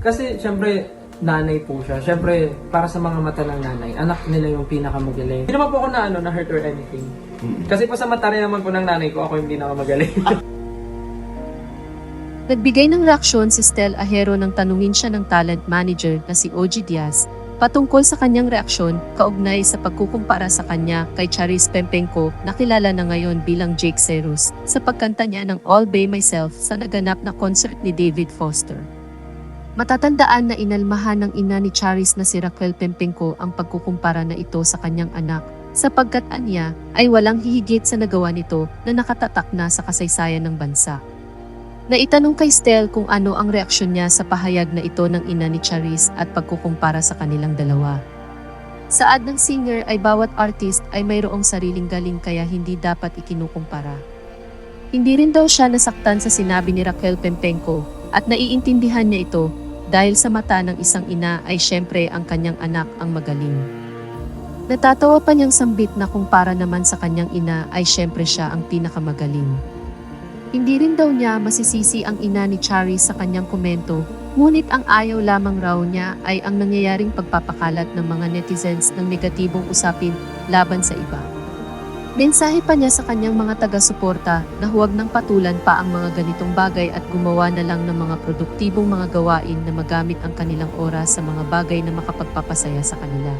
Kasi, syempre, nanay po siya. Syempre, para sa mga mata ng nanay, anak nila yung pinakamagaling. Hindi naman po ako na, ano, na hurt or anything. Kasi po sa mata rin naman po ng nanay ko, ako yung pinakamagaling. Nagbigay ng reaksyon si Stel Ahero nang tanungin siya ng talent manager na si OG Diaz patungkol sa kanyang reaksyon kaugnay sa pagkukumpara sa kanya kay Charis Pempenko na kilala na ngayon bilang Jake Serus sa pagkanta niya ng All By Myself sa naganap na concert ni David Foster. Matatandaan na inalmahan ng ina ni Charis na si Raquel Pempenko ang pagkukumpara na ito sa kanyang anak sapagkat anya ay walang hihigit sa nagawa nito na nakatatak na sa kasaysayan ng bansa. Naitanong kay Stel kung ano ang reaksyon niya sa pahayag na ito ng ina ni Charis at pagkukumpara sa kanilang dalawa. Saad ng singer ay bawat artist ay mayroong sariling galing kaya hindi dapat ikinukumpara. Hindi rin daw siya nasaktan sa sinabi ni Raquel Pempenko at naiintindihan niya ito dahil sa mata ng isang ina ay syempre ang kanyang anak ang magaling. Natatawa pa niyang sambit na kung para naman sa kanyang ina ay syempre siya ang pinakamagaling. Hindi rin daw niya masisisi ang ina ni Chari sa kanyang komento, ngunit ang ayaw lamang raw niya ay ang nangyayaring pagpapakalat ng mga netizens ng negatibong usapin laban sa iba. Mensahe pa niya sa kanyang mga taga-suporta na huwag nang patulan pa ang mga ganitong bagay at gumawa na lang ng mga produktibong mga gawain na magamit ang kanilang oras sa mga bagay na makapagpapasaya sa kanila.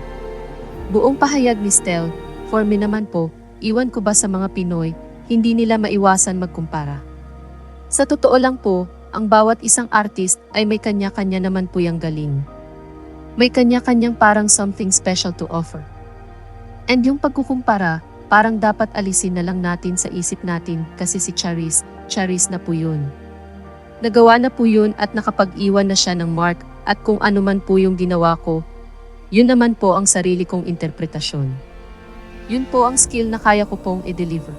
Buong pahayag ni Stel, for me naman po, iwan ko ba sa mga Pinoy, hindi nila maiwasan magkumpara. Sa totoo lang po, ang bawat isang artist ay may kanya-kanya naman po yung galing. May kanya-kanyang parang something special to offer. And yung pagkukumpara, parang dapat alisin na lang natin sa isip natin kasi si Charis, Charis na po yun. Nagawa na po yun at nakapag-iwan na siya ng mark at kung ano man po yung ginawa ko, yun naman po ang sarili kong interpretasyon. Yun po ang skill na kaya ko pong i-deliver.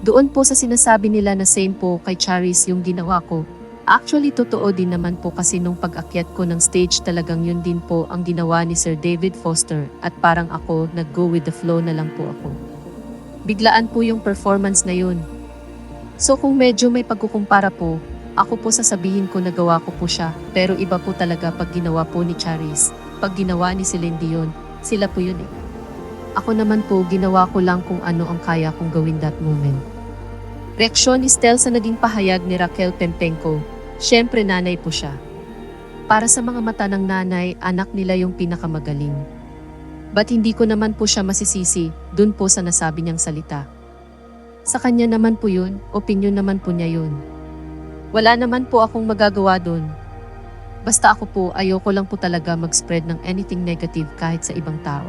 Doon po sa sinasabi nila na same po kay Charis yung ginawa ko, actually totoo din naman po kasi nung pag-akyat ko ng stage talagang yun din po ang ginawa ni Sir David Foster at parang ako nag-go with the flow na lang po ako. Biglaan po yung performance na yun. So kung medyo may pagkukumpara po, ako po sasabihin ko na gawa ko po siya pero iba po talaga pag ginawa po ni Charis. Pag ginawa ni Celine Dion, sila po yun eh. Ako naman po, ginawa ko lang kung ano ang kaya kong gawin that moment. Reaksyon ni Stel sa naging pahayag ni Raquel Pempenko, syempre nanay po siya. Para sa mga mata ng nanay, anak nila yung pinakamagaling. Ba't hindi ko naman po siya masisisi, dun po sa nasabi niyang salita. Sa kanya naman po yun, opinion naman po niya yun. Wala naman po akong magagawa dun. Basta ako po, ayoko lang po talaga mag-spread ng anything negative kahit sa ibang tao.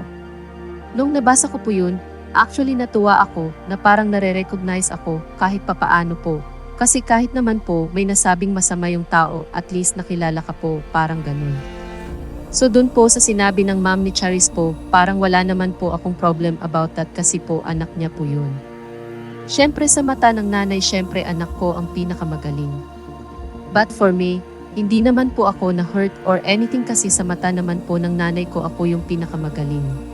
Nung nabasa ko po yun, actually natuwa ako na parang nare-recognize ako kahit papaano po. Kasi kahit naman po may nasabing masama yung tao, at least nakilala ka po, parang ganun. So dun po sa sinabi ng mom ni Charis po, parang wala naman po akong problem about that kasi po anak niya po yun. Siyempre sa mata ng nanay, siyempre anak ko ang pinakamagaling. But for me, hindi naman po ako na hurt or anything kasi sa mata naman po ng nanay ko ako yung pinakamagaling.